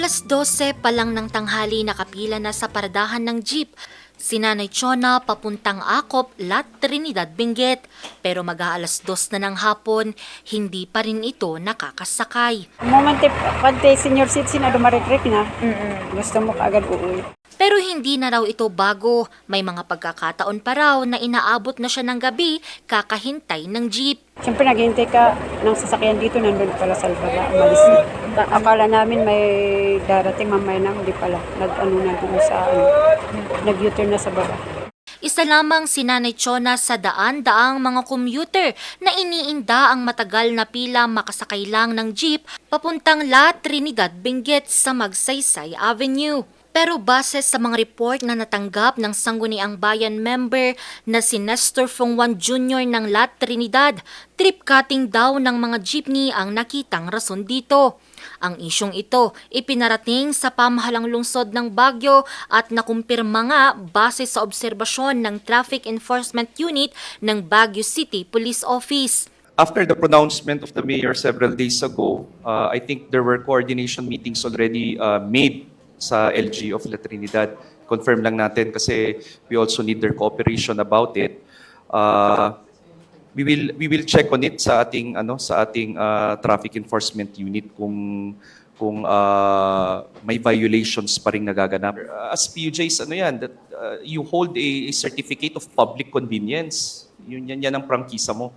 Alas 12 pa lang ng tanghali nakapila na sa paradahan ng jeep. Si Nanay Chona papuntang Akop, Lat Trinidad, Benguet. Pero mag-aalas 2 na ng hapon, hindi pa rin ito nakakasakay. Momente, pagte senior citizen na dumarik-rik na, gusto mo kaagad uuwi. Pero hindi na raw ito bago. May mga pagkakataon pa raw na inaabot na siya ng gabi kakahintay ng jeep. Siyempre naghihintay ka ng sasakyan dito, nandun pala sa baba, umalis na. Akala namin may darating mamaya na, hindi pala. Nag-ano na dun sa, ano, nag-U-turn na sa baba. Isa lamang si Nanay Chona sa daan-daang mga commuter na iniinda ang matagal na pila makasakay lang ng jeep papuntang La Trinidad, Benguet sa Magsaysay Avenue. Pero base sa mga report na natanggap ng Sangguniang Bayan member na si Nestor Fongwan Jr. ng La Trinidad, trip cutting daw ng mga jeepney ang nakitang rason dito. Ang isyong ito ipinarating sa pamahalang lungsod ng Baguio at nakumpirma nga base sa obserbasyon ng Traffic Enforcement Unit ng Baguio City Police Office. After the pronouncement of the mayor several days ago, uh, I think there were coordination meetings already uh, made sa LG of La Trinidad. Confirm lang natin kasi we also need their cooperation about it. Uh, we will we will check on it sa ating ano sa ating uh, traffic enforcement unit kung kung uh, may violations pa rin nagaganap. Uh, As PUJs, ano yan, that uh, you hold a certificate of public convenience. Yun yan, yan ang prangkisa mo.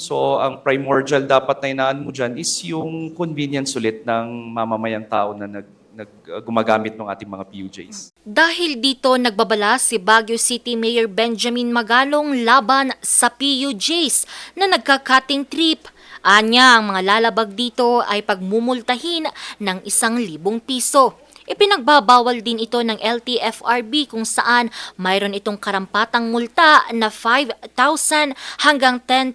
So, ang primordial dapat na inaan mo dyan is yung convenience ulit ng mamamayang tao na nag, nag, uh, gumagamit ng ating mga PUJs. Dahil dito nagbabala si Baguio City Mayor Benjamin Magalong laban sa PUJs na nagka-cutting trip. Anya, ang mga lalabag dito ay pagmumultahin ng isang libong piso. Ipinagbabawal din ito ng LTFRB kung saan mayroon itong karampatang multa na 5,000 hanggang 10,000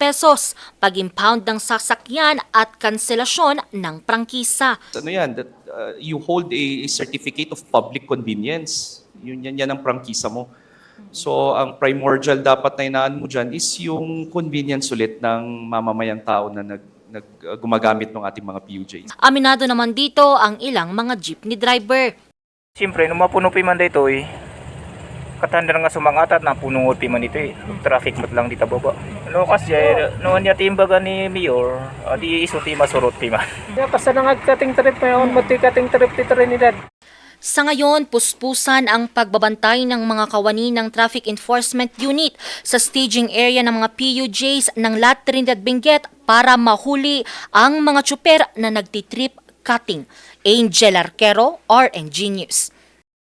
pesos pag impound ng sasakyan at kanselasyon ng prangkisa. Ano yan, that uh, you hold a, a certificate of public convenience. Yun yan, yan ang prangkisa mo. So, ang primordial dapat na inaan mo dyan is yung convenience ulit ng mamamayang tao na nag, nag, uh, gumagamit ng ating mga PUJs. Aminado naman dito ang ilang mga jeepney driver. Siyempre, nung mapuno pi man dito eh, katanda nga sumangatat na punong pi man ito eh. Traffic mat lang dito baba. Ano kasi, noon niya timbaga ni Mayor, uh, di iso ti masurot pi man. Ya, kasi nangagkating trip ngayon, mati kating trip ti Trinidad. Sa ngayon, puspusan ang pagbabantay ng mga kawani ng Traffic Enforcement Unit sa staging area ng mga PUJs ng La Trinidad Benguet para mahuli ang mga tsuper na nagtitrip cutting. Angel Arquero, RNG News.